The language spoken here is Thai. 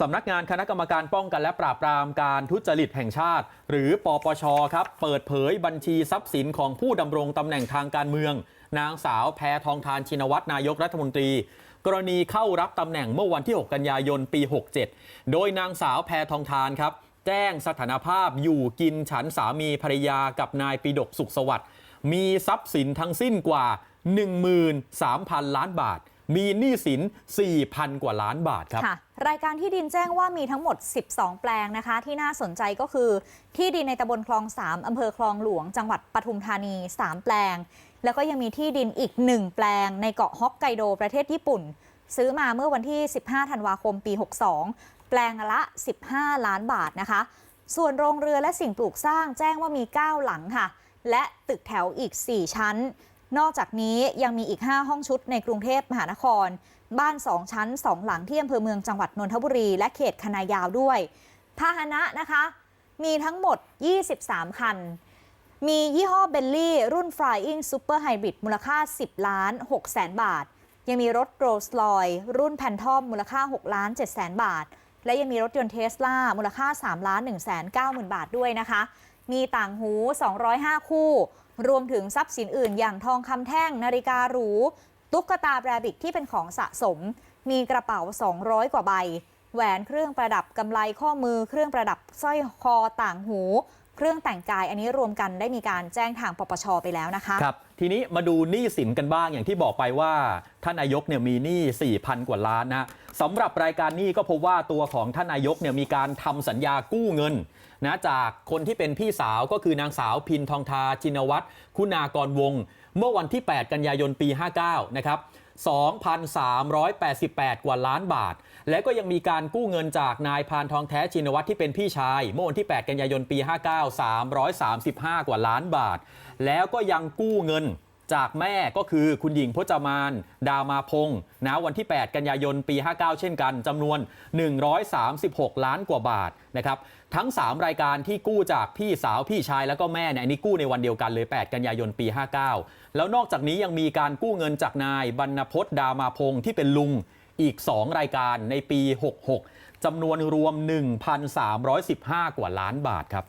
สำนักงานคณะกรรมการป้องกันและปราบปรามการทุจริตแห่งชาติ หรือปปชครับ เปิดเผยบัญชีทรัพย์สินของผู้ดำรงตำแหน่งทางการเมือง นางสาวแพทองทานชินวัตรนายกรัฐมนตรี กรณีเข้ารับตำแหน่งเมื่อวันที่ 6 กันยายนปี 67 โดยนางสาวแพทองทานครับ แจ้งสถานภาพอยู่กินฉันสามีภรรยากับนายปิดกสุขสวัสดิ์มีทรัพย์สินทั้งสิ้นกว่า 13,000 ล้านบาท มีหนี้สิน 4,000 กว่าล้านบาทครับค่ะรายการที่ดินแจ้งว่ามีทั้งหมด 12 แปลงนะคะ ที่น่าสนใจก็คือ ที่ดินในตำบลคลอง 3 อำเภอคลองหลวง จังหวัดปทุมธานี 3 แปลง แล้วก็ยังมีที่ดินอีก 1 แปลง ในเกาะฮอกไกโดประเทศญี่ปุ่น ซื้อมาเมื่อวันที่ 15 ธันวาคม ปี 62 แปลงละ 15 ล้านบาทนะคะ ส่วนโรงเรือและสิ่งปลูกสร้างแจ้งว่ามี 9 หลังค่ะ และตึกแถวอีก 4 ชั้น นอกจากนี้ยังมีอีก 5 ห้องชุดในกรุงเทพมหานคร บ้าน 2 ชั้น 2 หลังที่อำเภอเมืองจังหวัดนนทบุรี และเขตคณะยาวด้วย พาหนะนะคะ มีทั้งหมด 23 คัน มียี่ห้อเบลลี่รุ่น Flying Super Hybrid มูลค่า 10 ล้าน6แสนบาท ยังมีรถโรลส์รอยรุ่นแพนทอมมูลค่า 6 ล้าน7แสนบาท และยังมีรถยนต์เทสลามูลค่า3ล้าน1แสน9หมื่นบาทด้วยนะคะ มีต่างหู 205 คู่ รวมถึงทรัพย์สินอื่น อย่างทองคำแท่ง นาฬิกาหรู ตุ๊กตาแบรบิกที่เป็นของสะสม มีกระเป๋า 200 กว่าใบ แหวนเครื่องประดับกำไลข้อมือ เครื่องประดับสร้อยคอต่างหู เครื่องแต่งกาย อันนี้รวมกันได้มีการแจ้งทางปปชไปแล้วนะคะครับทีนี้มาดูหนี้สินกันบ้างอย่างที่บอกไปว่าท่านนายกเนี่ยมีหนี้4,000 กว่าล้านนะ สำหรับรายการนี้ก็พบว่าตัวของท่านนายกเนี่ยมีการทำสัญญากู้เงินนะจากคนที่เป็นพี่สาวก็คือนางสาวพินทองทาจินวัตรคุณากรวง เมื่อวันที่ 8 กันยายนปี 59 นะครับ 2,388 กว่าล้านบาท และก็ยังมีการกู้เงินจากนายพานทองแท้ชินวัตรที่เป็นพี่ชาย เมื่อวันที่ 8 กันยายนปี 59 335 กว่าล้านบาท แล้วก็ยังกู้เงิน จากแม่ก็คือคุณหญิงพจมาน ดามาพงศ์นะวันที่ 8 กันยายนปี 59 เช่นกันจำนวน 136 ล้านกว่าบาทนะครับทั้ง 3 รายการที่กู้จากพี่สาวพี่ชายแล้วก็แม่เนี่ยอันนี้กู้ในวันเดียวกันเลย 8 กันยายนปี 59 แล้วนอกจากนี้ยังมีการกู้เงินจากนายบรรณพศดามาพงศ์ที่เป็นลุงอีก 2 รายการในปี 66จำนวนรวม 1,315 กว่าล้านบาทครับ